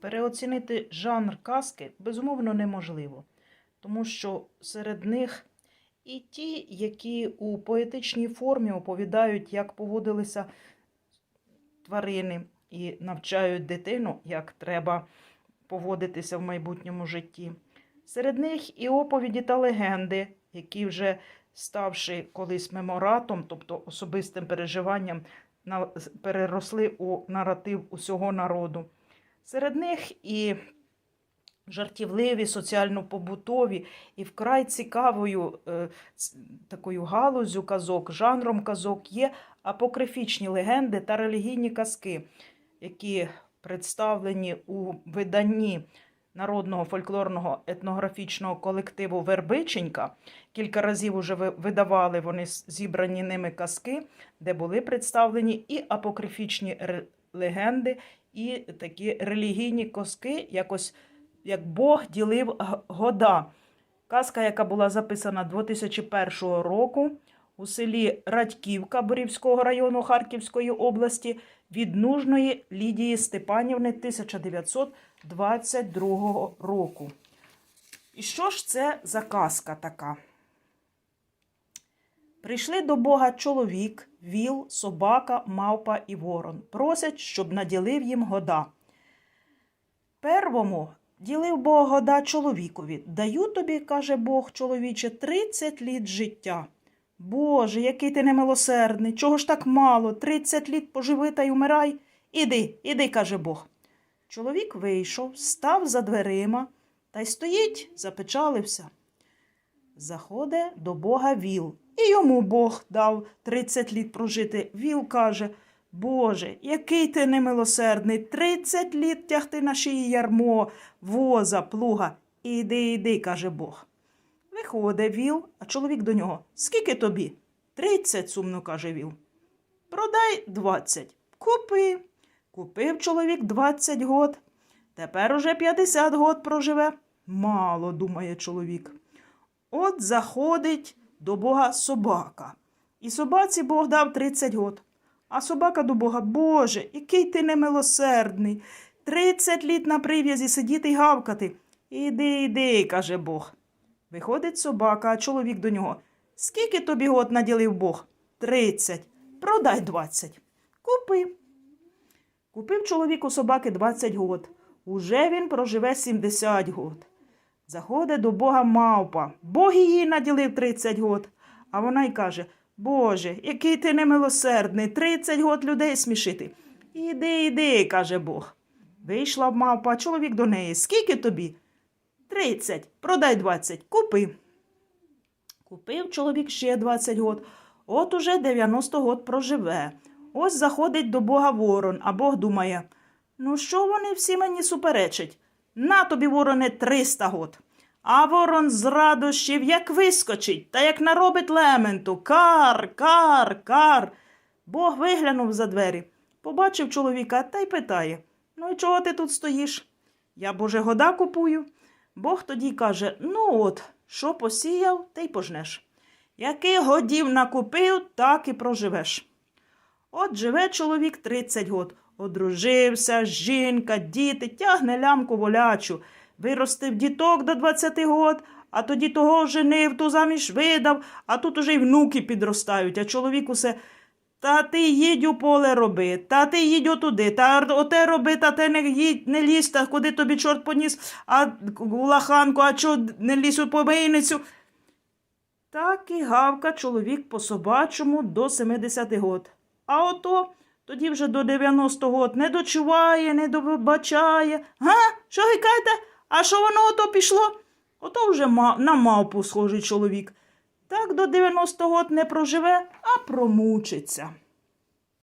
Переоцінити жанр казки безумовно неможливо, тому що серед них і ті, які у поетичній формі оповідають, як поводилися тварини, і навчають дитину, як треба поводитися в майбутньому житті. Серед них і оповіді та легенди, які вже ставши колись меморатом, тобто особистим переживанням, переросли у наратив усього народу. Серед них і жартівливі, соціально-побутові, і вкрай цікавою е, такою галузю казок, жанром казок є апокрифічні легенди та релігійні казки, які представлені у виданні народного фольклорного етнографічного колективу Вербиченька. Кілька разів уже видавали вони зібрані ними казки, де були представлені і апокрифічні легенди, і такі релігійні казки, якось як Бог ділив года. Казка, яка була записана 2001 року у селі Радьківка Борівського району Харківської області від нужної Лідії Степанівни 1922 року. І що ж це за казка така? Прийшли до Бога чоловік, віл, собака, мавпа і ворон. Просять, щоб наділив їм года. Первому ділив Бог года чоловікові. Даю тобі, каже Бог чоловіче, 30 літ життя. Боже, який ти немилосердний, чого ж так мало? 30 літ поживи та й умирай. Іди, іди, каже Бог. Чоловік вийшов, став за дверима та й стоїть, запечалився. Заходить до Бога віл. І йому Бог дав 30 літ прожити. Віл каже: Боже, який ти немилосердний, 30 літ тягти на шиї ярмо, воза, плуга. Іди, іди, каже Бог. Виходить віл, а чоловік до нього. Скільки тобі? Тридцять, сумно каже віл. Продай двадцять. Купи. Купив чоловік двадцять год. Тепер уже п'ятдесят год проживе. Мало, думає чоловік. От заходить до Бога собака. І собаці Бог дав 30 год. А собака до Бога, Боже, який ти немилосердний. 30 літ на прив'язі сидіти й гавкати. Іди, іди, каже Бог. Виходить собака, а чоловік до нього. Скільки тобі год наділив Бог? Тридцять. Продай двадцять. Купи. Купив чоловік у собаки 20 год. Уже він проживе 70 год. Заходить до Бога мавпа. Бог її наділив 30 год. А вона й каже: Боже, який ти немилосердний, 30 год людей смішити. Іди, іди, каже Бог. Вийшла мавпа, чоловік до неї. Скільки тобі? Тридцять. Продай двадцять. Купи. Купив чоловік ще 20 год. От уже 90 год проживе. Ось заходить до Бога ворон, а Бог думає: ну що вони всі мені суперечать? На тобі, вороне, 300 год. А ворон з радощів як вискочить, та як наробить лементу. Кар, кар, кар. Бог виглянув за двері, побачив чоловіка та й питає: Ну і чого ти тут стоїш? Я, боже, года купую. Бог тоді каже: Ну от, що посіяв, те й пожнеш. Який годів накупив, так і проживеш. От живе чоловік 30 год, одружився, жінка, діти, тягне лямку волячу, виростив діток до 20 год, а тоді того женив, ту заміж видав, а тут уже й внуки підростають, а чоловік усе. Та ти їдь у поле роби, та ти їдь отуди, та оте роби, та те не їдь, не лізь, та куди тобі чорт поніс, а у лаханку, а чого не лізь у помийницю. Так і гавка чоловік по собачому до 70 год. А ото тоді вже до 90 год не дочуває, не добачає. Га? Що гикаєте? А що воно ото пішло? Ото вже на мавпу схожий чоловік. Так до 90 год не проживе, а промучиться.